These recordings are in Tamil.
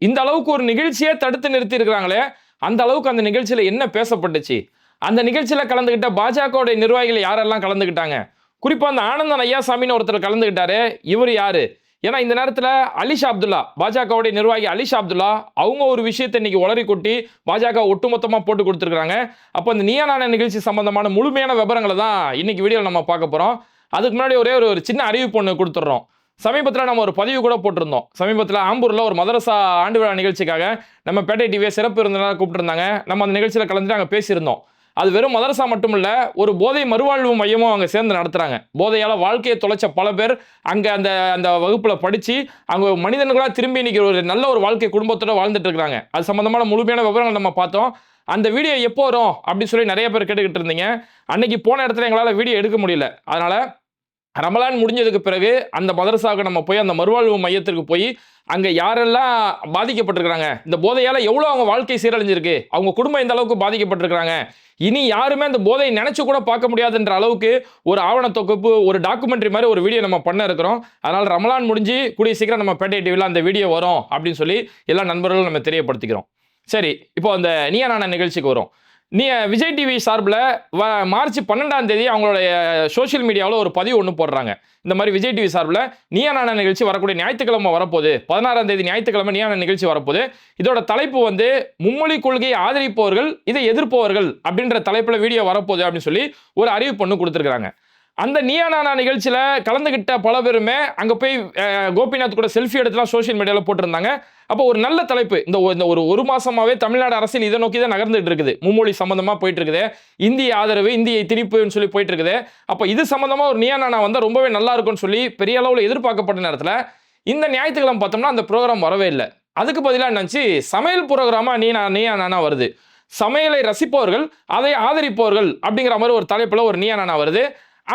இந்த அளவுக்கு ஒரு நிகழ்ச்சியே தடுத்து நிறுத்தி இருக்கிறாங்களே அந்த அளவுக்கு அந்த நிகழ்ச்சியில் என்ன பேசப்பட்டுச்சு? அந்த நிகழ்ச்சியில் கலந்துகிட்ட பாஜகவுடைய நிர்வாகிகள் யாரெல்லாம் கலந்துக்கிட்டாங்க குறிப்பாக அந்த ஆனந்தன் ஐயாசாமின்னு ஒருத்தர் கலந்துக்கிட்டாரு இவர் யாரு? ஏன்னா இந்த நேரத்தில் அலிஷா அப்துல்லா பாஜகவுடைய நிர்வாகி அலிஷா அப்துல்லா அவங்க ஒரு விஷயத்தை இன்னைக்கு உளறி கொட்டி பாஜக ஒட்டுமொத்தமாக போட்டு கொடுத்துருக்காங்க அப்போ இந்த நீயா நிகழ்ச்சி சம்பந்தமான முழுமையான விவரங்களை தான் இன்னைக்கு வீடியோவில் நம்ம பார்க்க போகிறோம் அதுக்கு முன்னாடி ஒரே ஒரு ஒரு சின்ன அறிவிப்பு ஒன்று கொடுத்துட்றோம். சமீபத்தில் நம்ம ஒரு பதிவு கூட போட்டிருந்தோம். சமீபத்தில் ஆம்பூரில் ஒரு மதரசா ஆண்டு விழா நிகழ்ச்சிக்காக நம்ம பேட்டை டிவியை சிறப்பு இருந்தனால கூப்பிட்டுருந்தாங்க. நம்ம அந்த நிகழ்ச்சியில் கலந்துட்டு அங்கே பேசியிருந்தோம். அது வெறும் மதரசா மட்டும் இல்லை ஒரு போதை மறுவாழ்வு மையமும் அங்கே சேர்ந்து நடத்துகிறாங்க போதையால் வாழ்க்கையை தொலைச்ச பல பேர் அங்கே அந்த அந்த வகுப்பில் படித்து அவங்க மனிதர்களாக திரும்பி இன்னைக்கு ஒரு நல்ல ஒரு வாழ்க்கை குடும்பத்தோட வாழ்ந்துட்டு இருக்கிறாங்க. அது சம்மந்தமான முழுமையான விவரங்கள் நம்ம பார்த்தோம். அந்த வீடியோ எப்போ வரும் அப்படின்னு சொல்லி நிறைய பேர் கேட்டுக்கிட்டு இருந்தீங்க. அன்னைக்கு போன இடத்துல எங்களால் வீடியோ எடுக்க முடியல. அதனால் ரமலான் முடிஞ்சதுக்கு பிறகு அந்த மதரசாவுக்கு நம்ம போய் அந்த மறுவாழ்வு மையத்திற்கு போய் அங்கே யாரெல்லாம் பாதிக்கப்பட்டிருக்கிறாங்க? இந்த போதையால் எவ்வளோ அவங்க வாழ்க்கை சீரழிஞ்சிருக்கு? அவங்க குடும்பம் இந்த அளவுக்கு பாதிக்கப்பட்டிருக்கிறாங்க? இனி யாருமே அந்த போதையை நினச்சி கூட பார்க்க முடியாதுன்ற அளவுக்கு ஒரு ஆவண தொகுப்பு ஒரு டாக்குமெண்ட்ரி மாதிரி ஒரு வீடியோ நம்ம பண்ண இருக்கிறோம். அதனால் ரமலான் முடிஞ்சு கூடிய சீக்கிரம் நம்ம பேட்டை டிவியில் அந்த வீடியோ வரும் அப்படின்னு சொல்லி எல்லா நண்பர்களும் நம்ம தெரியப்படுத்திக்கிறோம். சரி இப்போ அந்த நீயா நானா நிகழ்ச்சிக்கு வரும். நீ விஜய் டிவி சார்பில் வ மார்ச் பன்னெண்டாம் தேதி அவங்களுடைய சோஷியல் மீடியாவில் ஒரு பதிவு ஒன்று போடுறாங்க. இந்த மாதிரி விஜய் டிவி சார்பில் நீயா நிகழ்ச்சி வரக்கூடிய ஞாயிற்றுக்கிழமை வரப்போகுது? பதினாறாம் தேதி ஞாயிற்றுக்கிழமை நீயான நிகழ்ச்சி வரப்போகுது? இதோட தலைப்பு வந்து மும்மொழி கொள்கையை ஆதரிப்பவர்கள் இதை எதிர்ப்பவர்கள் அப்படின்ற தலைப்பில் வீடியோ வரப்போகுது அப்படின்னு சொல்லி ஒரு அறிவிப்பு ஒன்று கொடுத்துருக்குறாங்க. அந்த நீயா நானா நிகழ்ச்சியில் கலந்துக்கிட்ட பல பேருமே அங்கே போய் கோபிநாத் கூட செல்ஃபி எடுத்துலாம் சோஷியல் மீடியாவில் போட்டிருந்தாங்க. அப்போ ஒரு நல்ல தலைப்பு. இந்த இந்த ஒரு ஒரு மாசமாவே தமிழ்நாடு அரசியல் இதை நோக்கி தான் நகர்ந்துட்டு இருக்குது. மும்மொழி சம்மந்தமாக போயிட்டு இருக்குது. இந்திய ஆதரவு இந்தியை திணிப்புன்னு சொல்லி போயிட்டு இருக்குது. அப்போ இது சம்மந்தமாக ஒரு நியா நானா வந்தால் ரொம்பவே நல்லா இருக்கும்னு சொல்லி பெரிய அளவில் எதிர்பார்க்கப்பட்ட நேரத்தில் இந்த ஞாயிற்றுக்கிழமை பார்த்தோம்னா அந்த ப்ரோக்ராம் வரவே இல்லை. அதுக்கு பதிலாக என்னச்சு சமையல் ப்ரோக்ராமா நீ நான் நீயா நானா வருது. சமையலை ரசிப்பவர்கள் அதை ஆதரிப்பவர்கள் அப்படிங்கிற மாதிரி ஒரு தலைப்பில் ஒரு நீயா நானா வருது.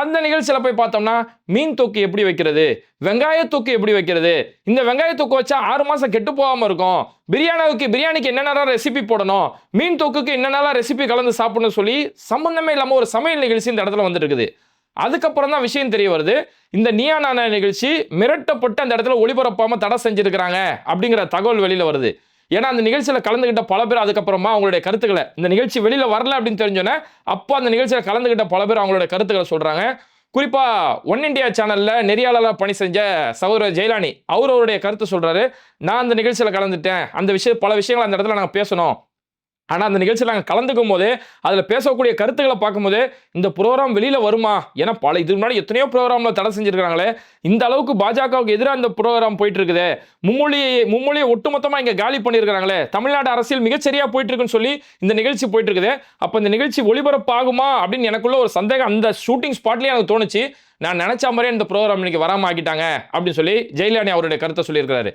அந்த நிகழ்ச்சியில் போய் பார்த்தோம்னா மீன் தொக்கு எப்படி வைக்கிறது வெங்காய தொக்கு எப்படி வைக்கிறது இந்த வெங்காய தொக்கு வச்சா ஆறு மாதம் கெட்டு போகாம இருக்கும். பிரியாணிக்கு பிரியாணிக்கு என்னென்னலாம் ரெசிபி போடணும் மீன் தொக்குக்கு என்னென்னலாம் ரெசிபி கலந்து சாப்பிடணும்னு சொல்லி சம்மந்தமே இல்லாமல் ஒரு சமையல் நிகழ்ச்சி இந்த இடத்துல வந்துட்டு இருக்குது அதுக்கப்புறம் தான் விஷயம் தெரிய வருது. இந்த நீயா நானா நிகழ்ச்சி மிரட்டப்பட்டு அந்த இடத்துல ஒளிபரப்பாமல் தடை செஞ்சிருக்கிறாங்க அப்படிங்கிற தகவல் வெளியில் வருது. ஏன்னா அந்த நிகழ்ச்சியில் கலந்துக்கிட்ட பல பேர் அதுக்கப்புறமா அவங்களுடைய கருத்துக்களை இந்த நிகழ்ச்சி வெளியில் வரல அப்படின்னு தெரிஞ்சோன்னே அப்போ அந்த நிகழ்ச்சியில் கலந்துக்கிட்ட பல பேர் அவங்களுடைய கருத்துக்களை சொல்கிறாங்க குறிப்பாக ஒன் இந்தியா சேனலில் நெறியாளராக பணி செஞ்ச சகோதரர் ஜெயலானி அவர் அவருடைய கருத்து சொல்கிறாரு நான் அந்த நிகழ்ச்சியில் கலந்துட்டேன். அந்த விஷயம் பல விஷயங்கள் அந்த இடத்துல நாங்கள் பேசணும். ஆனால் அந்த நிகழ்ச்சியில் நாங்கள் கலந்துக்கும் போது அதில் பேசக்கூடிய கருத்துக்களை பார்க்கும்போது இந்த ப்ரோக்ராம் வெளியில் வருமா? ஏன்னா பல இதுக்கு முன்னாடி எத்தனையோ ப்ரோக்ராமில் தடை செஞ்சுருக்காங்களே இந்த அளவுக்கு பாஜகவுக்கு எதிராக இந்த ப்ரோக்ராம் போயிட்டு இருக்குது மும்மொழியை மும்மொழியை ஒட்டுமொத்தமாக இங்கே காலி பண்ணியிருக்கிறாங்களே. தமிழ்நாடு அரசியல் மிகச்சரியாக போயிட்டு இருக்குன்னு சொல்லி இந்த நிகழ்ச்சி போயிட்டு இருக்குது அப்போ இந்த நிகழ்ச்சி ஒளிபரப்பாகுமா அப்படின்னு எனக்குள்ள ஒரு சந்தேகம் அந்த ஷூட்டிங் ஸ்பாட்லேயே எனக்கு தோணுச்சு. நான் நினச்ச மாதிரியே இந்த ப்ரோக்ராம் இன்னைக்கு வராமல் ஆக்கிட்டாங்க அப்படின்னு சொல்லி ஜெயலலிதா அவருடைய கருத்தை சொல்லியிருக்கிறாரு.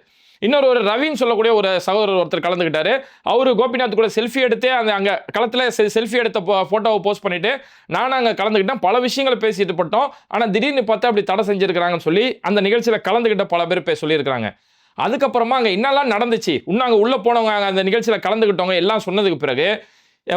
இன்னொரு ஒரு ரவின்னு சொல்லக்கூடிய ஒரு சகோதரர் ஒருத்தர் கலந்துக்கிட்டாரு. அவர் கோபிநாத் கூட செல்ஃபி எடுத்து அந்த அங்கே களத்தில் செல்ஃபி எடுத்த ஃபோட்டோவை போஸ்ட் பண்ணிட்டு நானும் அங்கே கலந்துக்கிட்டேன். பல விஷயங்களை பேசிட்டு பட்டோம். ஆனால் திடீர்னு பார்த்தா அப்படி தடை செஞ்சிருக்கிறாங்கன்னு சொல்லி அந்த நிகழ்ச்சியில் கலந்துக்கிட்ட பல பேர் பே சொல்லியிருக்கிறாங்க. அதுக்கப்புறமா அங்கே என்னெல்லாம் நடந்துச்சு? இன்னும் அங்கே உள்ளே போனவங்க அந்த நிகழ்ச்சியில் கலந்துக்கிட்டவங்க எல்லாம் சொன்னதுக்கு பிறகு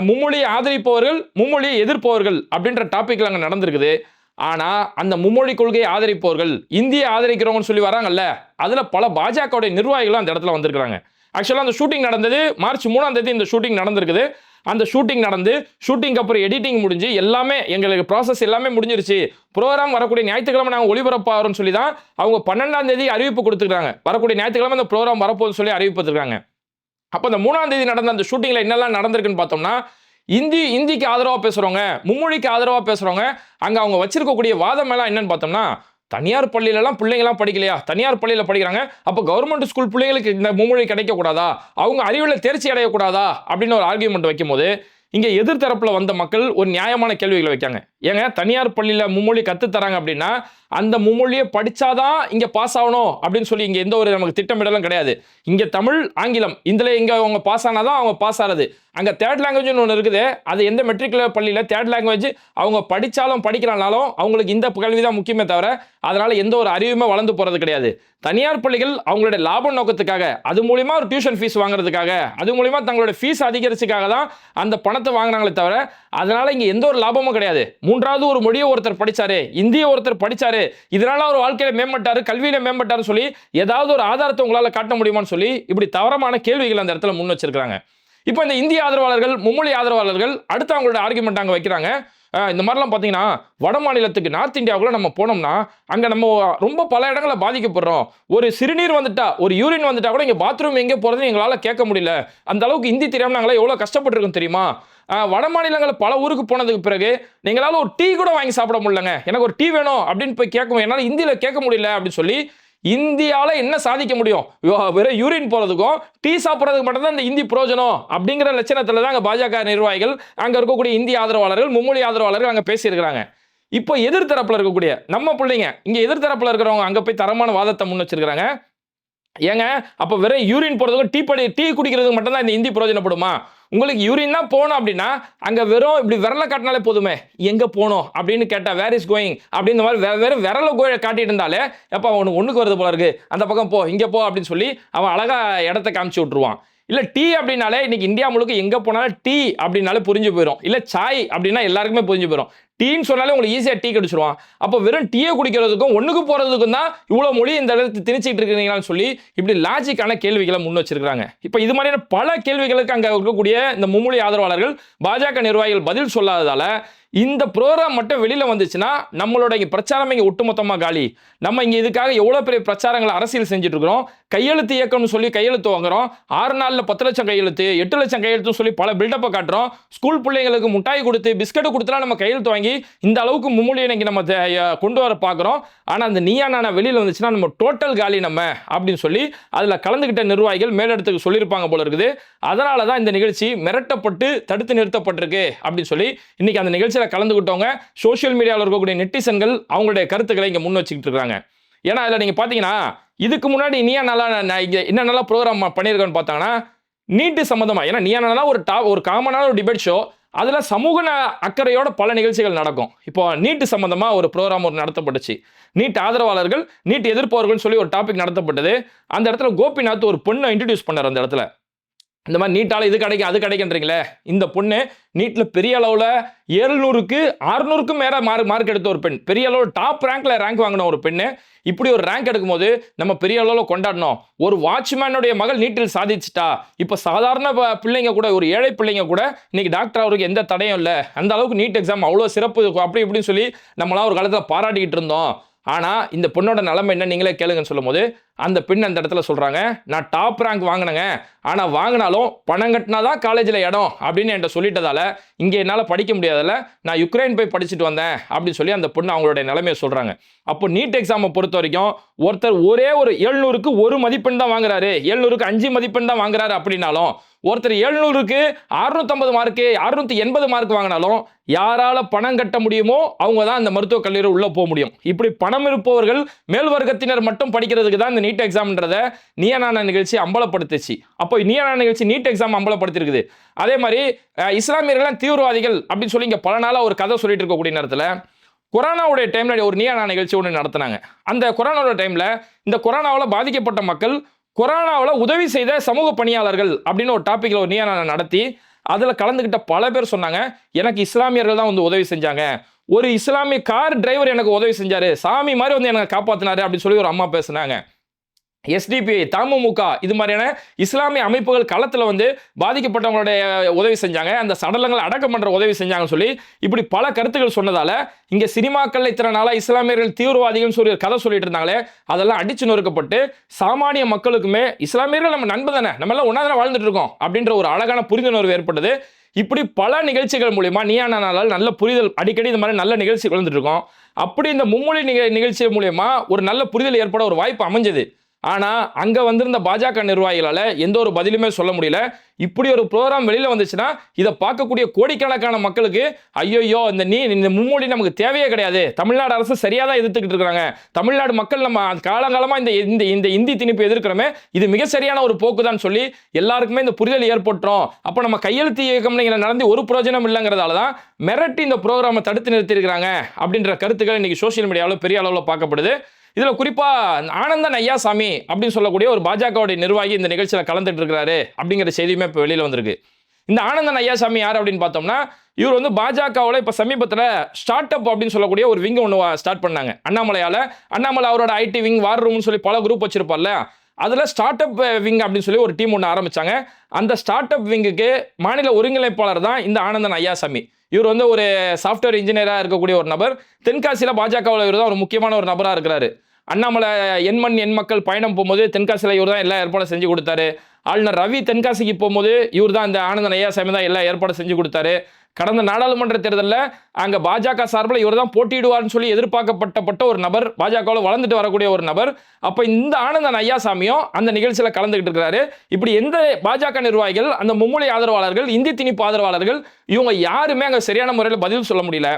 மும்மொழியை ஆதரிப்பவர்கள் மும்மொழியை எதிர்ப்பவர்கள் அப்படின்ற டாப்பிக்கில் அங்கே நடந்திருக்குது. ஆனால் அந்த மும்மொழி கொள்கையை ஆதரிப்பவர்கள் இந்தியை ஆதரிக்கிறவங்கன்னு சொல்லி வராங்கல்ல அதில் பல பாஜகவுடைய நிர்வாகிகளும் அந்த இடத்துல வந்திருக்கிறாங்க. ஆக்சுவலாக அந்த ஷூட்டிங் நடந்தது மார்ச் மூணாம் தேதி இந்த ஷூட்டிங் நடந்திருக்குது. அந்த ஷூட்டிங் நடந்து ஷூட்டிங் அப்புறம் எடிட்டிங் முடிஞ்சு எல்லாமே எங்களுக்கு ப்ராசஸ் எல்லாமே முடிஞ்சிருச்சு. ப்ரோக்ராம் வரக்கூடிய ஞாயிற்றுக்கிழமை நாங்கள் ஒளிபரப்பாகிறோம்னு சொல்லி தான் அவங்க பன்னெண்டாம் தேதி அறிவிப்பு கொடுத்துருக்காங்க வரக்கூடிய ஞாயிற்றுக்கிழமை அந்த ப்ரோக்ராம் வரப்போகுதுன்னு சொல்லி அறிவிப்பு அப்போ அந்த மூணாம் தேதி நடந்த அந்த ஷூட்டிங்கில் என்னெல்லாம் நடந்திருக்குன்னு பார்த்தோம்னா இந்தி இந்திக்கு ஆதரவாக பேசுகிறவங்க மும்மொழிக்கு ஆதரவாக பேசுகிறவங்க அங்கே அவங்க வச்சிருக்கக்கூடிய வாதம் எல்லாம் என்னன்னு பார்த்தோம்னா தனியார் பள்ளியிலலாம் பிள்ளைங்களாம் படிக்கலையா? தனியார் பள்ளியில் படிக்கிறாங்க. அப்போ கவர்மெண்ட் ஸ்கூல் பிள்ளைங்களுக்கு இந்த மும்மொழி கிடைக்கக்கூடாதா? அவங்க அறிவில் தேர்ச்சி அடையக்கூடாதா? அப்படின்னு ஒரு ஆர்கியூமெண்ட் வைக்கும்போது இங்கே எதிர்த்தரப்பில் வந்த மக்கள் ஒரு நியாயமான கேள்விகளை வைக்காங்க ஏங்க தனியார் பள்ளியில் மும்மொழி கற்றுத் தராங்க அப்படின்னா அந்த மும்மொழியை படித்தாதான் இங்கே பாஸ் ஆகணும் அப்படின்னு சொல்லி இங்கே எந்த ஒரு நமக்கு திட்டமிடலும் கிடையாது. இங்கே தமிழ் ஆங்கிலம் இதில் இங்கே அவங்க பாஸ் ஆனாதான் அவங்க பாஸ் ஆகிறது அங்கே தேர்ட் லாங்குவேஜ்னு ஒன்று இருக்குது. அது எந்த மெட்ரிகுலர் பள்ளியில் தேர்ட் லாங்குவேஜ் அவங்க படித்தாலும் படிக்கிறானாலும் அவங்களுக்கு இந்த கல்வி தான் முக்கியமே தவிர அதனால் எந்த ஒரு அறிவுமே வளர்ந்து போகிறது கிடையாது. தனியார் பள்ளிகள் அவங்களுடைய லாப நோக்கத்துக்காக அது மூலிமா ஒரு டியூஷன் ஃபீஸ் வாங்குறதுக்காக அது மூலிமா தங்களோட ஃபீஸ் அதிகரிச்சுக்காக தான் அந்த பணத்தை வாங்குறாங்களே தவிர அதனால் இங்கே எந்த ஒரு லாபமும் கிடையாது. மூன்றாவது ஒரு மொழியை ஒருத்தர் படிச்சாரு இந்திய ஒருத்தர் படிச்சாரு இதனால அவர் வாழ்க்கையில மேம்பட்டாரு கல்வியில மேம்பட்டாருன்னு சொல்லி ஏதாவது ஒரு ஆதாரத்தை உங்களால காட்ட முடியுமான்னு சொல்லி இப்படி தவறமான கேள்விகள் அந்த இடத்துல முன் வச்சிருக்காங்க இப்போ இந்த இந்திய ஆதரவாளர்கள் மும்மொழி ஆதரவாளர்கள் அடுத்து அவங்களோட ஆர்குமெண்ட் அங்கே வைக்கிறாங்க. இந்த மாதிரிலாம் பார்த்தீங்கன்னா வட மாநிலத்துக்கு நார்த் இந்தியாவுக்குள்ள நம்ம போனோம்னா அங்கே நம்ம ரொம்ப பல இடங்களில் பாதிக்கப்படுறோம். ஒரு சிறுநீர் வந்துட்டா ஒரு யூரின் வந்துட்டா கூட இங்கே பாத்ரூம் எங்கே போகிறதுன்னு எங்களால் கேட்க முடியல. அந்த அளவுக்கு ஹிந்தி தெரியாமல் நாங்களாம் எவ்வளோ கஷ்டப்பட்டிருக்கோம் தெரியுமா? வட மாநிலங்களில் பல ஊருக்கு போனதுக்கு பிறகு நீங்களால ஒரு டீ கூட வாங்கி சாப்பிட முடியலங்க. எனக்கு ஒரு டீ வேணும் அப்படின்னு போய் கேட்கும் என்னால் இந்தியில் கேட்க முடியல அப்படின்னு சொல்லி இந்தியாவில் என்ன சாதிக்க முடியும்? வெறும் யூரின் போகிறதுக்கும் டீ சாப்பிட்றதுக்கு மட்டும்தான் இந்த இந்தி பிரயோஜனம் அப்படிங்கிற லட்சணத்தில் தான் அங்கே பாஜக நிர்வாகிகள் அங்கே இருக்கக்கூடிய இந்திய ஆதரவாளர்கள் மும்மொழி ஆதரவாளர்கள் அங்கே பேசியிருக்கிறாங்க. இப்போ எதிர்த்தரப்பில் இருக்கக்கூடிய நம்ம பிள்ளைங்க இங்கே எதிர்த்தரப்பில் இருக்கிறவங்க அங்கே போய் தரமான வாதத்தை முன் வச்சிருக்கிறாங்க. ஏங்க அப்போ வெறும் யூரின் போகிறதுக்கும் டீ படி டீ குடிக்கிறதுக்கு மட்டும்தான் இந்த இந்தி பிரயோஜனப்படுமா? உங்களுக்கு யூரின் தான் போகணும் அப்படின்னா அங்கே வெறும் இப்படி விரலை காட்டினாலே போதுமே. எங்கே போகணும் அப்படின்னு கேட்டால் வேர் இஸ் கோயிங் அப்படின்ற இந்த மாதிரி வே- வெறும் விரலை கோ காட்டிட்டு இருந்தாலே எப்போ அவனுக்கு ஒன்றுக்கு வருது போல இருக்கு. அந்த பக்கம் போ இங்கே போ அப்படின்னு சொல்லி அவன் அழகா இடத்த காமிச்சு விட்ருவான் இல்லை டீ அப்படின்னாலே இன்னைக்கு இந்தியா முழுக்க எங்கே போனாலும் டீ அப்படின்னாலே புரிஞ்சு போயிடும் இல்லை சாய் அப்படின்னா எல்லாருக்குமே புரிஞ்சு போயிடும் டீன்னு சொன்னாலே உங்களுக்கு ஈஸியாக டீ கிடைச்சிருவான். அப்போ வெறும் டீயை குடிக்கிறதுக்கும் ஒன்றுக்கு போகிறதுக்கும் தான் இவ்வளோ மொழி இந்த இடத்துல திணிச்சிட்டு இருக்கிறீங்களான்னு சொல்லி இப்படி லாஜிக்கான கேள்விகளை முன் வச்சிருக்காங்க இப்போ இது மாதிரியான பல கேள்விகளுக்கு அங்கே இருக்கக்கூடிய இந்த மும்மொழி ஆதரவாளர்கள் பாஜக நிர்வாகிகள் பதில் சொல்லாததால் இந்த ப்ரோக்ராம் மட்டும் வெளியில் வந்துச்சுன்னா நம்மளோட இங்கே பிரச்சாரம் இங்கே ஒட்டுமொத்தமாக காலி. நம்ம இங்கே இதுக்காக எவ்வளோ பெரிய பிரச்சாரங்களை அரசியல் செஞ்சுட்டு இருக்கிறோம் கையெழுத்து இயக்கம்னு சொல்லி கையெழுத்து வாங்குறோம். ஆறு நாளில் பத்து லட்சம் கையெழுத்து எட்டு லட்சம் கையெழுத்துன்னு சொல்லி பல பில்டப்பை காட்டுறோம். ஸ்கூல் பிள்ளைங்களுக்கு முட்டாய் கொடுத்து பிஸ்கட் கொடுத்துலாம் நம்ம கையெழுத்து வாங்கி இந்த அளவுக்கு மும்மொழியை இன்றைக்கி நம்ம கொண்டு வர பார்க்குறோம் ஆனால் அந்த நீயா நானா வெளியில் வந்துச்சுன்னா நம்ம டோட்டல் காலி நம்ம அப்படின்னு சொல்லி அதில் கலந்துக்கிட்ட நிர்வாகிகள் மேலிடத்துக்கு சொல்லியிருப்பாங்க போல இருக்குது. அதனால தான் இந்த நிகழ்ச்சி மிரட்டப்பட்டு தடுத்து நிறுத்தப்பட்டிருக்கு அப்படின்னு சொல்லி இன்னைக்கு அந்த நிகழ்ச்சியில் கலந்துக்கிட்டவங்க சோஷியல் மீடியாவில் இருக்கக்கூடிய நெட்டிசன்கள் அவங்களுடைய கருத்துக்களை இங்கே முன் வச்சுக்கிட்டு இருக்காங்க. ஏன்னா அதில் நீங்கள் பார்த்தீங்கன்னா இதுக்கு முன்னாடி நீயா நல்லா நான் இங்கே என்ன நல்லா ப்ரோக்ராம் பண்ணியிருக்கேன்னு பார்த்தாங்கன்னா நீட்டு சம்மந்தமாக ஏன்னா நீயா நல்லா ஒரு டா ஒரு காமனான ஒரு டிபேட் ஷோ அதில் சமூக அக்கறையோட பல நிகழ்ச்சிகள் நடக்கும். இப்போ நீட்டு சம்மந்தமாக ஒரு ப்ரோக்ராம் ஒரு நடத்தப்பட்டுச்சு. நீட் ஆதரவாளர்கள் நீட் எதிர்ப்பவர்கள்னு சொல்லி ஒரு டாபிக் நடத்தப்பட்டது. அந்த இடத்துல கோபிநாத் ஒரு பொண்ணை இன்ட்ரடியூஸ் பண்ணார் அந்த இடத்துல. இந்த மாதிரி நீட்டால் இது கிடைக்கும் அது கிடைக்குன்றீங்களே இந்த பொண்ணு நீட்டில் பெரிய அளவில் ஏழ்நூறுக்கு அறுநூறுக்கும் மேலே மார்க் மார்க் எடுத்த ஒரு பெண். பெரிய அளவில் டாப் ரேங்க்ல ரேங்க் வாங்கின ஒரு பெண்ணு. இப்படி ஒரு ரேங்க் எடுக்கும்போது நம்ம பெரிய அளவில் கொண்டாடணும். ஒரு வாட்ச்மேனுடைய மகள் நீட்டில் சாதிச்சிட்டா. இப்போ சாதாரண ப- பிள்ளைங்க கூட ஒரு ஏழை பிள்ளைங்க கூட இன்னைக்கு டாக்டர் அவருக்கு எந்த தடையும் இல்லை. அந்த அளவுக்கு நீட் எக்ஸாம் அவ்வளோ சிறப்பு அப்படி இப்படின்னு சொல்லி நம்மளாம் ஒரு காலத்தில் பாராட்டிக்கிட்டு இருந்தோம். ஆனால் இந்த பொண்ணோட நிலைமை என்ன? நீங்களே கேளுங்கன்னு சொல்லும்போது அந்த பெண் அந்த இடத்துல சொல்கிறாங்க நான் டாப் ரேங்க் வாங்கினேங்க. ஆனால் வாங்கினாலும் பணம் கட்டினா தான் காலேஜில் இடம் அப்படின்னு என்கிட்ட சொல்லிட்டதால இங்கே என்னால் படிக்க முடியாதல நான் யுக்ரைன் போய் படிச்சுட்டு வந்தேன் அப்படின்னு சொல்லி அந்த பொண்ணு அவங்களுடைய நிலைமையை சொல்கிறாங்க அப்போ நீட் எக்ஸாமை பொறுத்த வரைக்கும் ஒருத்தர் ஒரே ஒரு எழுநூறுக்கு ஒரு மதிப்பெண் தான் வாங்குறாரு. எழுநூறுக்கு அஞ்சு மதிப்பெண் தான் வாங்குறாரு அப்படின்னாலும் ஒருத்தர் எழுநூறுக்கு அறுநூத்தம்பது மார்க்கு அறுநூத்தி எண்பது மார்க் வாங்கினாலும் யாரால பணம் கட்ட முடியுமோ அவங்க தான் அந்த மருத்துவக் கல்லூரி உள்ள போக முடியும். இப்படி பணம் இருப்பவர்கள் மேல் வர்க்கத்தினர் மட்டும் படிக்கிறதுக்கு தான் இந்த நீட் எக்ஸாம்ன்றத நியனான நிகழ்ச்சி அம்பலப்படுத்துச்சு. அப்போ நியனான நிகழ்ச்சி நீட் எக்ஸாம் அம்பலப்படுத்திருக்குது. அதே மாதிரி இஸ்லாமியர்கள்லாம் தீவிரவாதிகள் அப்படின்னு சொல்லி இங்கே பல நாளாக ஒரு கதை சொல்லிட்டு இருக்கக்கூடிய நேரத்தில் கொரோனாவுடைய டைமில் ஒரு நியானா நிகழ்ச்சி ஒன்று நடத்தினாங்க. அந்த கொரோனாவோட டைமில் இந்த கொரோனாவில் பாதிக்கப்பட்ட மக்கள் கொரோனாவில் உதவி செய்த சமூக பணியாளர்கள் அப்படின்னு ஒரு டாப்பிக்கில் ஒரு நியானா நடத்தி அதில் கலந்துக்கிட்ட பல பேர் சொன்னாங்க எனக்கு இஸ்லாமியர்கள் தான் வந்து உதவி செஞ்சாங்க. ஒரு இஸ்லாமிய கார் டிரைவர் எனக்கு உதவி செஞ்சாரு. சாமி மாதிரி வந்து எனக்கு காப்பாத்தினாரு. அப்படின்னு சொல்லி ஒரு அம்மா பேசுனாங்க. எஸ்டிபி தமுமுக இது மாதிரியான இஸ்லாமிய அமைப்புகள் களத்தில் வந்து பாதிக்கப்பட்டவங்களுடைய உதவி செஞ்சாங்க. அந்த சடலங்களை அடக்கம் பண்ணுற உதவி செஞ்சாங்கன்னு சொல்லி இப்படி பல கருத்துக்கள் சொன்னதால இங்கே சினிமாக்கள் இத்தனை நாளாக இஸ்லாமியர்கள் தீவிரவாதிகள்னு சொல்லி ஒரு கதை சொல்லிட்டு இருந்தாங்களே அதெல்லாம் அடிச்சு நொறுக்கப்பட்டு சாமானிய மக்களுக்குமே இஸ்லாமியர்கள் நம்ம நண்பு தானே நம்ம எல்லாம் ஒன்றா வாழ்ந்துட்டு இருக்கோம் அப்படின்ற ஒரு அழகான புரிந்துணர்வு ஏற்பட்டது. இப்படி பல நிகழ்ச்சிகள் மூலியமா நீயான நாளால் நல்ல புரிதல் அடிக்கடி இந்த மாதிரி நல்ல நிகழ்ச்சி வளர்ந்துட்டு இருக்கோம். அப்படி இந்த மும்மொழி நிக நிகழ்ச்சி மூலியமா ஒரு நல்ல புரிதல் ஏற்பட ஒரு வாய்ப்பு அமைஞ்சது. ஆனால் அங்கே வந்திருந்த பாஜக நிர்வாகிகளால் எந்த ஒரு பதிலுமே சொல்ல முடியல. இப்படி ஒரு ப்ரோக்ராம் வெளியில் வந்துச்சுன்னா இதை பார்க்கக்கூடிய கோடிக்கணக்கான மக்களுக்கு ஐயோயோ இந்த நீ இந்த மும்மொழி நமக்கு தேவையே கிடையாது. தமிழ்நாடு அரசு சரியாக தான் எதிர்த்துக்கிட்டு இருக்கிறாங்க தமிழ்நாடு மக்கள் நம்ம காலங்காலமாக இந்த இந்த இந்த இந்தி திணிப்பு எதிர்க்கிறோமே இது மிக சரியான ஒரு போக்கு தான் சொல்லி எல்லாருக்குமே இந்த புரிதல் ஏற்பட்டுரும். அப்போ நம்ம கையெழுத்து இயக்கம் நீங்கள் நடந்து ஒரு பிரயோஜனம் இல்லைங்கிறதால தான் மிரட்டி இந்த ப்ரோக்ராமை தடுத்து நிறுத்தியிருக்கிறாங்க அப்படின்ற கருத்துக்கள் இன்றைக்கி சோஷியல் மீடியாவில் பெரிய அளவில் பார்க்கப்படுது. இதில் குறிப்பாக ஆனந்தன் ஐயாசாமி அப்படின்னு சொல்லக்கூடிய ஒரு பாஜகவுடைய நிர்வாகி இந்த நிகழ்ச்சியில் கலந்துட்டு இருக்கிறாரு அப்படிங்கிற செய்தியுமே இப்போ வெளியில் வந்திருக்கு. இந்த ஆனந்தன் ஐயாசாமி யார் அப்படின்னு பார்த்தோம்னா இவர் வந்து பாஜகவில் இப்போ சமீபத்தில் ஸ்டார்ட் அப் அப்படின்னு சொல்லக்கூடிய ஒரு விங் ஒன்று ஸ்டார்ட் பண்ணாங்க. அண்ணாமலையால். அண்ணாமலை அவரோட ஐடி விங் வார் ரூம்னு சொல்லி பல குரூப் வச்சிருப்பார்ல அதில் ஸ்டார்ட் அப் விங் அப்படின்னு சொல்லி ஒரு டீம் ஒன்று ஆரம்பிச்சாங்க. அந்த ஸ்டார்ட் அப் விங்குக்கு மாநில ஒருங்கிணைப்பாளர் தான் இந்த ஆனந்தன் ஐயாசாமி இவர் வந்து ஒரு சாஃப்ட்வேர் இன்ஜினியராக இருக்கக்கூடிய ஒரு நபர். தென்காசியில் பாஜகவில் இவர் தான் ஒரு முக்கியமான ஒரு நபராக இருக்கிறாரு. அண்ணாமலை எண்மண் எண் மக்கள் பயணம் போகும்போது தென்காசியில் இவர் தான் எல்லா ஏற்பாடும் செஞ்சு கொடுத்தாரு. ஆளுநர் ரவி தென்காசிக்கு போகும்போது இவர் தான் இந்த ஆனந்த ஐயாசாமி தான் எல்லா ஏற்பாடும் செஞ்சு கொடுத்தாரு. கடந்த நாடாளுமன்ற தேர்தலில் அங்கே பாஜக சார்பில் இவர் தான் போட்டியிடுவார்னு சொல்லி எதிர்பார்க்கப்பட்டப்பட்ட ஒரு நபர் பாஜகவில் வளர்ந்துட்டு வரக்கூடிய ஒரு நபர். அப்போ இந்த ஆனந்தன் ஐயாசாமியும் அந்த நிகழ்ச்சியில் கலந்துக்கிட்டு இருக்கிறாரு. இப்படி எந்த பாஜக நிர்வாகிகள் அந்த மும்மொழி ஆதரவாளர்கள் இந்தி திணிப்பு ஆதரவாளர்கள் இவங்க யாருமே அங்கே சரியான முறையில் பதில் சொல்ல முடியல.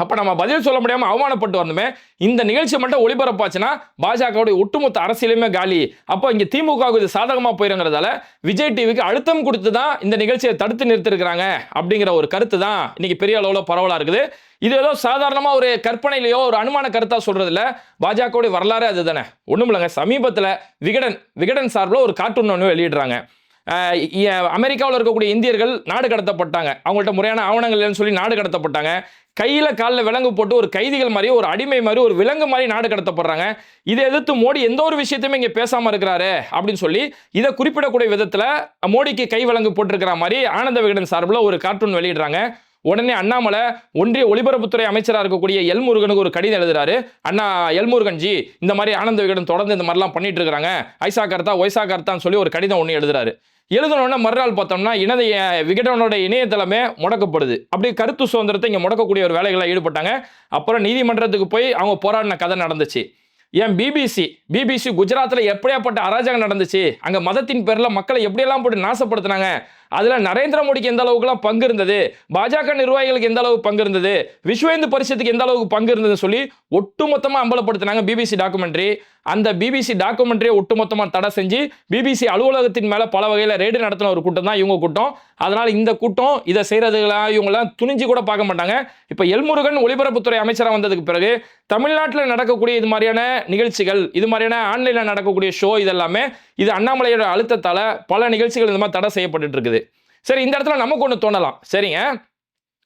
அப்போ நம்ம பதில் சொல்ல முடியாமல் அவமானப்பட்டு வரணுமே இந்த நிகழ்ச்சி மட்டும் ஒளிபரப்பாச்சுன்னா பாஜகவுடைய ஒட்டுமொத்த அரசியலுமே காலி. அப்போ இங்கே திமுகவுக்கு இது சாதகமாக போயிருங்கிறதால விஜய் டிவிக்கு அழுத்தம் கொடுத்து தான் இந்த நிகழ்ச்சியை தடுத்து நிறுத்திருக்கிறாங்க அப்படிங்கிற ஒரு கருத்து தான் இன்னைக்கு பெரிய அளவில் பரவலாக இருக்குது. இது ஏதோ சாதாரணமாக ஒரு கற்பனையிலையோ ஒரு அனுமான கருத்தாக சொல்கிறது இல்லை பாஜகவுடைய வரலாறு அதுதானே. ஒன்றும் இல்லைங்க சமீபத்தில் விகடன் விகடன் சார்பில் ஒரு கார்ட்டூன் ஒன்று வெளியிடுறாங்க. அமெரிக்காவில் இருக்கக்கூடிய இந்தியர்கள் நாடு கடத்தப்பட்டாங்க. அவங்கள்ட்ட முறையான ஆவணங்கள் இல்லைன்னு சொல்லி நாடு கடத்தப்பட்டாங்க. கையில் காலில் விலங்கு போட்டு ஒரு கைதிகள் மாதிரி ஒரு அடிமை மாதிரி ஒரு விலங்கு மாதிரி நாடு கடத்தப்படுறாங்க. இதை எதிர்த்து மோடி எந்த ஒரு விஷயத்தையுமே இங்கே பேசாமல் இருக்கிறாரு அப்படின்னு சொல்லி இதை குறிப்பிடக்கூடிய விதத்தில் மோடிக்கு கை விலங்கு போட்டிருக்கிற மாதிரி ஆனந்த விகடன் சார்பில் ஒரு கார்ட்டூன் வெளியிடுறாங்க. உடனே அண்ணாமலை ஒன்றிய ஒலிபரப்புத்துறை அமைச்சராக இருக்கக்கூடிய எல் முருகனுக்கு ஒரு கடிதம் எழுதுறாரு. அண்ணா எல் முருகன் ஜி இந்த மாதிரி ஆனந்த விகடன் தொடர்ந்து இந்த மாதிரிலாம் பண்ணிட்டு இருக்கிறாங்க. ஐசா கர்த்தா ஒய்சா கர்த்தான்னு சொல்லி ஒரு கடிதம் ஒன்று எழுதுறாரு. எழுதணும்னா மறுநாள் பார்த்தோம்னா இனத விகடனோட இணையதளமே முடக்கப்படுது. அப்படி கருத்து சுதந்திரத்தை இங்கே முடக்கக்கூடிய ஒரு வேலைகளில் ஈடுபட்டாங்க. அப்புறம் நீதிமன்றத்துக்கு போய் அவங்க போராடின கதை நடந்துச்சு. ஏன் பிபிசி பிபிசி குஜராத்தில் எப்படியாப்பட்ட அராஜகம் நடந்துச்சு? அங்கே மதத்தின் பேரில் மக்களை எப்படியெல்லாம் போட்டு நாசப்படுத்தினாங்க? அதில் நரேந்திர மோடிக்கு எந்த அளவுக்குலாம் பங்கு இருந்தது? பாஜக நிர்வாகிகளுக்கு எந்த அளவுக்கு பங்கு இருந்தது? விஸ்வேந்து பரிஷத்துக்கு எந்த அளவுக்கு பங்கு இருந்ததுன்னு சொல்லி ஒட்டுமொத்தமாக அம்பலப்படுத்தினாங்க பிபிசி டாக்குமெண்ட்ரி அந்த பிபிசி டாக்குமெண்ட்ரியை ஒட்டுமொத்தமாக தடை செஞ்சு பிபிசி அலுவலகத்தின் மேலே பல வகையில் ரெய்டு நடத்தின ஒரு கூட்டம் தான் இவங்க கூட்டம். அதனால் இந்த கூட்டம் இதை செய்கிறதுலாம் இவங்களாம் துணிஞ்சு கூட பார்க்க மாட்டாங்க. இப்போ எல்முருகன் ஒலிபரப்புத்துறை அமைச்சராக வந்ததுக்கு பிறகு தமிழ்நாட்டில் நடக்கக்கூடிய இது மாதிரியான நிகழ்ச்சிகள் இது மாதிரியான ஆன்லைனில் நடக்கக்கூடிய ஷோ இதெல்லாமே இது அண்ணாமலையோட அழுத்தத்தால் பல நிகழ்ச்சிகள் இந்த மாதிரி தடை செய்யப்பட்டு இருக்குது. சரி இந்த இடத்துல நமக்கு ஒன்று தோணலாம். சரிங்க.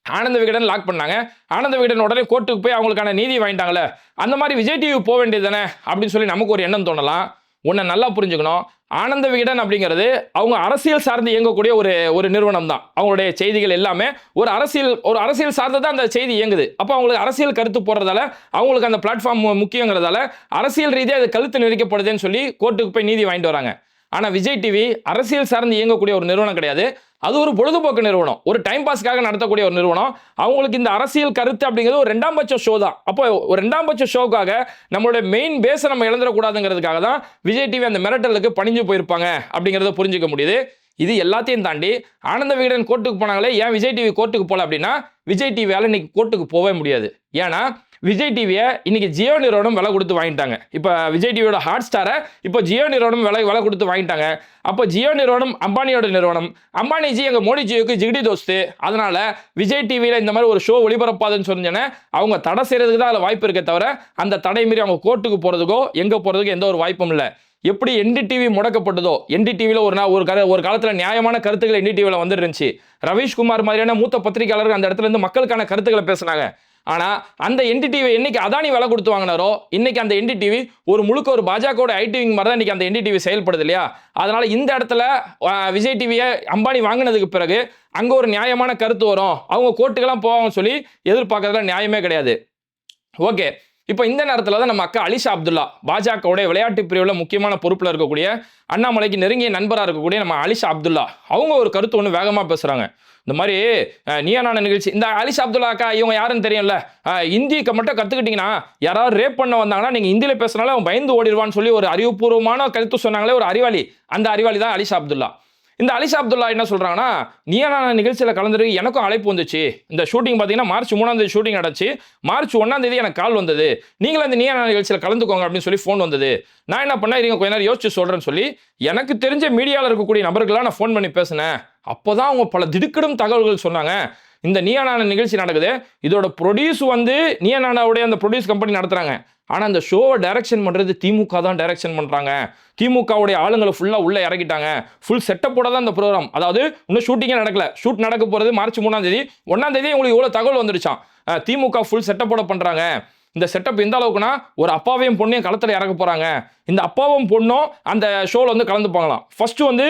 ஆனந்த விகடன் லாக் பண்ணாங்க. ஆனந்த விகடன் உடனே கோர்ட்டுக்கு போய் அவங்களுக்கான நீதி வாங்கிட்டாங்களே அந்த மாதிரி விஜய் டிவி போக வேண்டியது தானே அப்படின்னு சொல்லி நமக்கு ஒரு எண்ணம் தோணலாம். உன்னை நல்லா புரிஞ்சுக்கணும். ஆனந்த விகடன் அப்படிங்கிறது அவங்க அரசியல் சார்ந்து இயங்கக்கூடிய ஒரு ஒரு நிறுவனம் தான். அவங்களுடைய செய்திகள் எல்லாமே ஒரு அரசியல் ஒரு அரசியல் சார்ந்து தான் அந்த செய்தி இயங்குது. அப்போ அவங்களுக்கு அரசியல் கருத்து போடுறதால அவங்களுக்கு அந்த பிளாட்ஃபார்ம் முக்கியங்கிறதால அரசியல் ரீதியாக அது கழுத்து நெரிக்கப்படுதுன்னு சொல்லி கோர்ட்டுக்கு போய் நீதி வாங்கிட்டு வராங்க. ஆனால் விஜய் டிவி அரசியல் சார்ந்து இயங்கக்கூடிய ஒரு நிறுவனம் கிடையாது. அது ஒரு பொழுதுபோக்கு நிறுவனம். ஒரு டைம் பாஸ்க்காக நடத்தக்கூடிய ஒரு நிறுவனம். அவங்களுக்கு இந்த அரசியல் கருத்து அப்படிங்கிறது ஒரு ரெண்டாம் பட்ச ஷோ தான். அப்போ ஒரு ரெண்டாம் பட்ச ஷோக்காக நம்மளுடைய மெயின் பேஸை நம்ம இழந்துடக்கூடாதுங்கிறதுக்காக தான் விஜய் டிவி அந்த மிரட்டலுக்கு பணிஞ்சு போயிருப்பாங்க அப்படிங்கிறத புரிஞ்சுக்க முடியுது. இது எல்லாத்தையும் தாண்டி ஆனந்த விகடன் கோர்ட்டுக்கு போனாங்களே ஏன் விஜய் டிவி கோர்ட்டுக்கு போகல அப்படின்னா விஜய் டிவியால் இன்னைக்கு கோர்ட்டுக்கு போகவே முடியாது. ஏன்னா விஜய் டிவியை இன்னைக்கு ஜியோ நிறுவனம் விலை கொடுத்து வாங்கிட்டாங்க. இப்போ விஜய் டிவியோட ஹாட் ஸ்டாரை இப்போ ஜியோ நிறுவனம் விலை விலை கொடுத்து வாங்கிட்டாங்க. அப்போ ஜியோ நிறுவனம் அம்பானியோட நிறுவனம். அம்பானிஜி எங்கள் மோடி ஜியோக்கு ஜிகிடி தோஸ்து. அதனால விஜய் டிவியில் இந்த மாதிரி ஒரு ஷோ ஒளிபரப்பாதுன்னு சொன்னேன்னா அவங்க தடை செய்கிறதுக்கு தான் அதில் வாய்ப்பு இருக்கே தவிர அந்த தடை மீறி அவங்க கோர்ட்டுக்கு போகிறதுக்கோ எங்கே போகிறதுக்கோ எந்த ஒரு வாய்ப்பும் இல்லை. எப்படி என்டிடிவி முடக்கப்பட்டதோ என்டிடிவியில் ஒரு நாள் ஒரு கரு ஒரு காலத்தில் நியாயமான கருத்துக்கள் என்டிடிவியில் வந்துருந்துச்சு ரவீஷ்குமார் மாதிரியான மூத்த பத்திரிகையாளர்கள் அந்த இடத்துல இருந்து மக்களுக்கான கருத்துக்களை பேசுனாங்க. ஆனால் அந்த என்டிடிவி என்னைக்கு அதானி விலை கொடுத்து வாங்கினாரோ இன்னைக்கு அந்த என்டிடிவி ஒரு முழுக்க ஒரு பாஜகவோட ஐடிவிங் மாதிரி தான் இன்னைக்கு அந்த என்டிடிவி செயல்படுது இல்லையா? அதனால் இந்த இடத்துல விஜய் டிவியை அம்பானி வாங்கினதுக்கு பிறகு அங்கே ஒரு நியாயமான கருத்து வரும். அவங்க கோர்ட்டுக்கெல்லாம் போவாங்கன்னு சொல்லி எதிர்பார்க்கறதுல நியாயமே கிடையாது. ஓகே. இப்போ இந்த நேரத்தில் தான் நம்ம அக்கா அலிஷா அப்துல்லா பாஜகவுடைய விளையாட்டு பிரிவில் முக்கியமான பொறுப்பில் இருக்கக்கூடிய அண்ணாமலைக்கு நெருங்கிய நண்பராக இருக்கக்கூடிய நம்ம அலிஷா அப்துல்லா அவங்க ஒரு கருத்து ஒன்று வேகமாக பேசுகிறாங்க இந்த மாதிரி அஹ், நீயா நிகழ்ச்சி. இந்த அலிஷ் அப்துல்லா அக்கா இவங்க யாருன்னு தெரியும்ல? இந்திக்கு மட்டும் கற்றுக்கிட்டீங்கன்னா யாராவது ரேப் பண்ண வந்தாங்கன்னா நீங்கள் இந்தியில் பேசுனால அவன் பயந்து ஓடிடுவான்னு சொல்லி ஒரு அறிவுபூர்வமான கருத்து சொன்னாங்களே ஒரு அறிவாளி. அந்த அறிவாளி தான் அலிஷா அப்துல்லா. இந்த அலிஷா அப்துல்லா என்ன சொல்கிறாங்கன்னா நீயா நிகழ்ச்சியில் கலந்துருக்கு? எனக்கும் அழைப்பு வந்துச்சு. இந்த ஷூட்டிங் பார்த்தீங்கன்னா மார்ச் மூணாம் தேதி ஷூட்டிங் நடச்சு மார்ச் ஒன்றாம் தேதி எனக்கு கால் வந்தது. நீங்களும் அந்த நீயா நிகழ்ச்சியில் கலந்துக்கோங்க அப்படின்னு சொல்லி ஃபோன் வந்தது. நான் என்ன பண்ணேன்? இருங்க கொஞ்ச நேரம் யோசிச்சு சொல்கிறேன்னு சொல்லி எனக்கு தெரிஞ்ச மீடியாவில் இருக்கக்கூடிய நபர்களாக நான் ஃபோன் பண்ணி பேசினேன். அப்போ தான் அவங்க பல திடுக்கிடும் தகவல்கள் சொன்னாங்க. இந்த நீயா நிகழ்ச்சி நடக்குது? இதோட ப்ரொடியூஸ் வந்து நீயா நானாவுடைய அந்த ப்ரொடியூஸ் கம்பெனி நடத்துகிறாங்க ஆனால் அந்த ஷோவை டைரக்ஷன் பண்ணுறது திமுக தான் டைரக்ஷன் பண்ணுறாங்க திமுகவுடைய ஆளுங்களை ஃபுல்லாக உள்ளே இறக்கிட்டாங்க. ஃபுல் செட்டப்போட தான் இந்த ப்ரோக்ராம் அதாவது இன்னும் ஷூட்டிங்கே நடக்கல. ஷூட் நடக்க போகிறது மார்ச் மூணாம் தேதி. ஒன்றாம் தேதி உங்களுக்கு இவ்வளோ தகவல் வந்துருச்சான் திமுக ஃபுல் செட்டப்போட பண்ணுறாங்க இந்த செட்டப் எந்த அளவுக்குனா ஒரு அப்பாவையும் பொண்ணையும் களத்தில் இறக்க போகிறாங்க இந்த அப்பாவும் பொண்ணும் அந்த ஷோவில் வந்து கலந்துப்பாங்களாம். ஃபஸ்ட்டு வந்து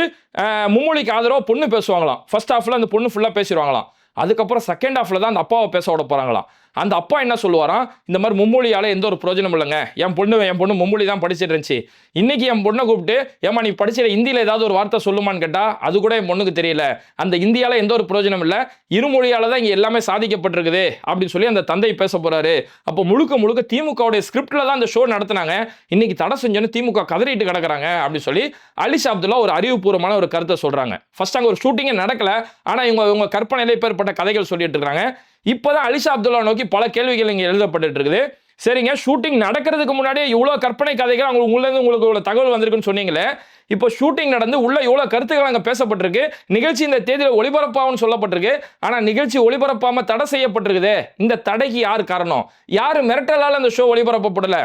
மும்மொழிக்கு ஆதரவாக பொண்ணு பேசுவாங்களாம். ஃபஸ்ட் ஹாஃபில் அந்த பொண்ணு ஃபுல்லாக பேசிடுவாங்களாம். அதுக்கப்புறம் செகண்ட் ஹாஃபில் தான் அந்த அப்பாவை பேச விட போகிறாங்களாம் அந்த அப்பா என்ன சொல்லுவாராம் இந்த மாதிரி மும்மொழியால் எந்த ஒரு பிரயோஜனம் இல்லைங்க. என் பொண்ணு என் பொண்ணு மும்மொழி தான் படிச்சிட்டு இருந்துச்சு. இன்னைக்கு என் பொண்ணை கூப்பிட்டு ஏமா நீ படிச்சிட ஹிந்தியில் ஏதாவது ஒரு வார்த்தை சொல்லுமான்னு கேட்டால் அது கூட என் பொண்ணுக்கு தெரியல. அந்த இந்தியாவில் எந்த ஒரு பிரயோஜனம் இல்லை. இருமொழியால் தான் இங்கே எல்லாமே சாதிக்கப்பட்டிருக்குது. அப்படின்னு சொல்லி அந்த தந்தை பேச போகிறாரு அப்போ முழுக்க முழுக்க திமுகவுடைய ஸ்கிரிப்டில் தான் அந்த ஷோ நடத்துனாங்க. இன்னைக்கு தடை செஞ்சோன்னு திமுக கதறிட்டு கிடக்குறாங்க அப்படின்னு சொல்லி அலிஷா அப்துல்லா ஒரு அறிவுபூர்வமான ஒரு கருத்தை சொல்கிறாங்க ஃபர்ஸ்ட் அங்கே ஒரு ஷூட்டிங்கே நடக்கல. ஆனால் இவங்க இவங்க கற்பனையில் பேர்பட்ட கதைகள் சொல்லிட்டு இருக்காங்க. இப்போதான் அலிஷா அப்துல்லா நோக்கி பல கேள்விகள் இங்கே எழுதப்பட்டு இருக்குது சரிங்க ஷூட்டிங் நடக்கிறதுக்கு முன்னாடியே இவ்வளோ கற்பனை கதைகள் அவங்க உள்ளேருந்து உங்களுக்கு இவ்வளோ தகவல் வந்திருக்குன்னு சொன்னீங்களே இப்போ ஷூட்டிங் நடந்து உள்ள இவ்வளோ கருத்துக்கள் அங்கே பேசப்பட்டிருக்கு. நிகழ்ச்சி இந்த தேதியில் ஒளிபரப்பாகும்னு சொல்லப்பட்டிருக்கு. ஆனால் நிகழ்ச்சி ஒளிபரப்பாமல் தடை செய்யப்பட்டிருக்குது இந்த தடைக்கு யார் காரணம்? யார் மிரட்டலால் அந்த ஷோ ஒளிபரப்பப்படல?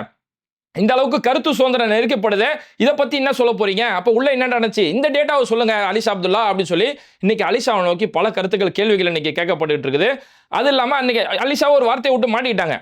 இந்த அளவுக்கு கருத்து சுதந்திரம் நெருக்கப்படுது இதை பத்தி என்ன சொல்ல போறீங்க? அப்ப உள்ள என்ன நடந்துச்சு? இந்த டேட்டாவை சொல்லுங்க அலிஷா அப்துல்லா அப்படின்னு சொல்லி இன்னைக்கு அலிஷாவை நோக்கி பல கருத்துக்கள் கேள்விகள் இன்னைக்கு கேட்கப்பட்டு இருக்குது. அது இல்லாமல் அன்றைக்கி அலிஷா ஒரு வார்த்தையை விட்டு மாட்டிக்கிட்டாங்க.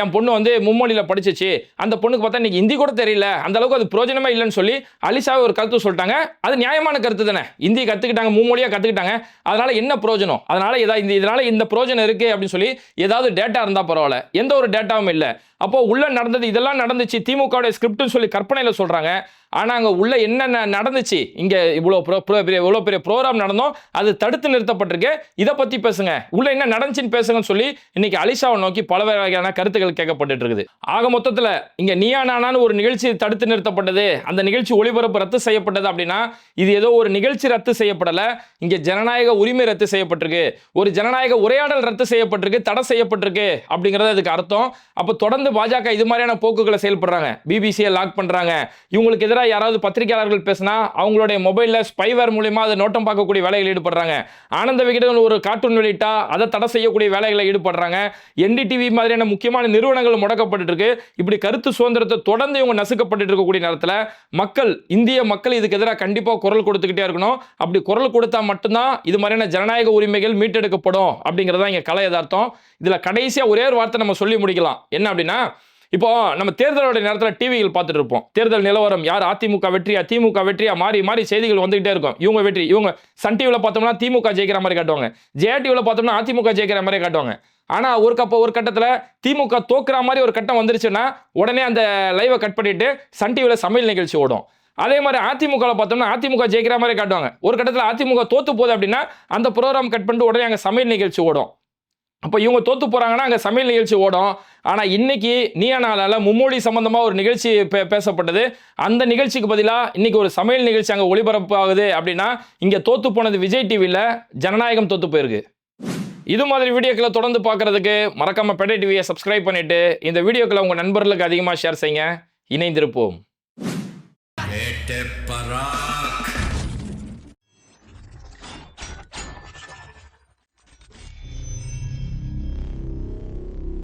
என் பொண்ணு வந்து மும்மொழியில் படிச்சிச்சு. அந்த பொண்ணுக்கு பார்த்தா இன்றைக்கி ஹிந்தி கூட தெரியல. அந்த அளவுக்கு அது பிரயோஜனமே இல்லைன்னு சொல்லி அலிஷாவை ஒரு கருத்து சொல்லிட்டாங்க. அது நியாயமான கருத்து தானே. ஹிந்தி கற்றுக்கிட்டாங்க மும்மொழியாக கற்றுக்கிட்டாங்க அதனால் என்ன பிரயோஜனம்? அதனால் ஏதாவது இந்த இதனால் இந்த பிரயோஜனம் இருக்குது அப்படின்னு சொல்லி ஏதாவது டேட்டா இருந்தால் பரவாயில்ல. எந்த ஒரு டேட்டாவும் இல்லை. அப்போது உள்ளே நடந்தது இதெல்லாம் நடந்துச்சு. திமுகவுடைய ஸ்கிரிப்ட்னு சொல்லி கற்பனையில் சொல்கிறாங்க ஆனால் அங்கே உள்ள என்னென்ன நடந்துச்சு? இங்கே இவ்வளோ ப்ரோ ப்ரோ- பெரிய இவ்வளோ பெரிய ப்ரோக்ராம் நடந்தோம். அது தடுத்து நிறுத்தப்பட்டிருக்கு. இதை பற்றி பேசுங்க. உள்ள என்ன நடந்துச்சுன்னு பேசுங்கன்னு சொல்லி இன்னைக்கு அலிஷாவை நோக்கி பல வகையான கருத்துக்கள் கேட்கப்பட்டு இருக்குது. ஆக மொத்தத்தில் இங்கே நீயா நானான்னு ஒரு நிகழ்ச்சி தடுத்து நிறுத்தப்பட்டது. அந்த நிகழ்ச்சி ஒளிபரப்பு ரத்து செய்யப்பட்டது அப்படின்னா இது ஏதோ ஒரு நிகழ்ச்சி ரத்து செய்யப்படலை. இங்கே ஜனநாயக உரிமை ரத்து செய்யப்பட்டிருக்கு. ஒரு ஜனநாயக உரையாடல் ரத்து செய்யப்பட்டிருக்கு தடை செய்யப்பட்டிருக்கு அப்படிங்கிறது அதுக்கு அர்த்தம். அப்போ தொடர்ந்து பாஜக இது மாதிரியான போக்குகளை செயல்படுறாங்க. பிபிசியை லாக் பண்ணுறாங்க இவங்களுக்கு எதிராக யாராவது பத்திரிகையாளர்கள் பேசினா அவங்களுடைய மொபைலில் ஸ்பைவேர் மூலியமா அதை நோட்டம் பார்க்கக்கூடிய வேலைகள் ஈடுபடுறாங்க. ஆனந்த விகடன் ஒரு கார்ட்டூன் வெளியிட்டா அதை தடை செய்யக்கூடிய வேலைகளை ஈடுபடுறாங்க. என்டிடிவி மாதிரியான முக்கியமான நிறுவனங்கள் முடக்கப்பட்டு இருக்கு இப்படி கருத்து சுதந்திரத்தை தொடர்ந்து இவங்க நசுக்கப்பட்டு இருக்கக்கூடிய நேரத்தில் மக்கள் இந்திய மக்கள் இதுக்கு எதிராக கண்டிப்பாக குரல் கொடுத்துக்கிட்டே இருக்கணும். அப்படி குரல் கொடுத்தா மட்டும்தான் இது மாதிரியான ஜனநாயக உரிமைகள் மீட்டெடுக்கப்படும் அப்படிங்கிறதா இங்கே கலை யதார்த்தம். இதில் கடைசியாக ஒரே ஒரு வார்த்தை நம்ம சொல்லி முடிக்கலாம். என்ன அப்படின்னா இப்போ நம்ம தேர்தலோட நேரத்தில் டிவியில் பார்த்துட்டு இருப்போம். தேர்தல் நிலவரம் யார்? அதிமுக வெற்றியா? திமுக வெற்றியா? மாறி மாறி செய்திகள் வந்துகிட்டே இருக்கும். இவங்க வெற்றி இவங்க சன் டிவியில் பார்த்தோம்னா திமுக ஜெயிக்கிற மாதிரி காட்டுவாங்க. ஜெயா டிவியில் பார்த்தோம்னா அதிமுக ஜெயிக்கிற மாதிரி காட்டுவாங்க. ஆனால் ஒரு கப்ப ஒரு கட்டத்தில் திமுக தோக்குற மாதிரி ஒரு கட்டம் வந்துருச்சுன்னா உடனே அந்த லைவை கட் பண்ணிட்டு சன் டிவியில் சமையல் நிகழ்ச்சி ஓடும். அதே மாதிரி அதிமுகவில் பார்த்தோம்னா அதிமுக ஜெயிக்கிற மாதிரி காட்டுவாங்க. ஒரு கட்டத்தில் அதிமுக தோத்து போகுது அப்படின்னா அந்த ப்ரோக்ராம் கட் பண்ணிட்டு உடனே அங்கே சமையல் நிகழ்ச்சி ஓடும். அப்போ இவங்க தோத்து போகிறாங்கன்னா அங்கே சமையல் நிகழ்ச்சி ஓடும். ஆனால் இன்னைக்கு நீயா நாளால் மும்மொழி சம்மந்தமாக ஒரு நிகழ்ச்சி பே பேசப்பட்டது. அந்த நிகழ்ச்சிக்கு பதிலாக இன்றைக்கி ஒரு சமையல் நிகழ்ச்சி அங்கே ஒளிபரப்பு ஆகுது அப்படின்னா இங்கே தோத்து போனது விஜய் டிவியில் ஜனநாயகம் தோத்து போயிருக்கு. இது மாதிரி வீடியோக்களை தொடர்ந்து பார்க்குறதுக்கு மறக்காமல் பெடை டிவியை சப்ஸ்கிரைப் பண்ணிவிட்டு இந்த வீடியோக்களை உங்கள் நண்பர்களுக்கு அதிகமாக ஷேர் செய்யுங்க. இணைந்திருப்போம். பரா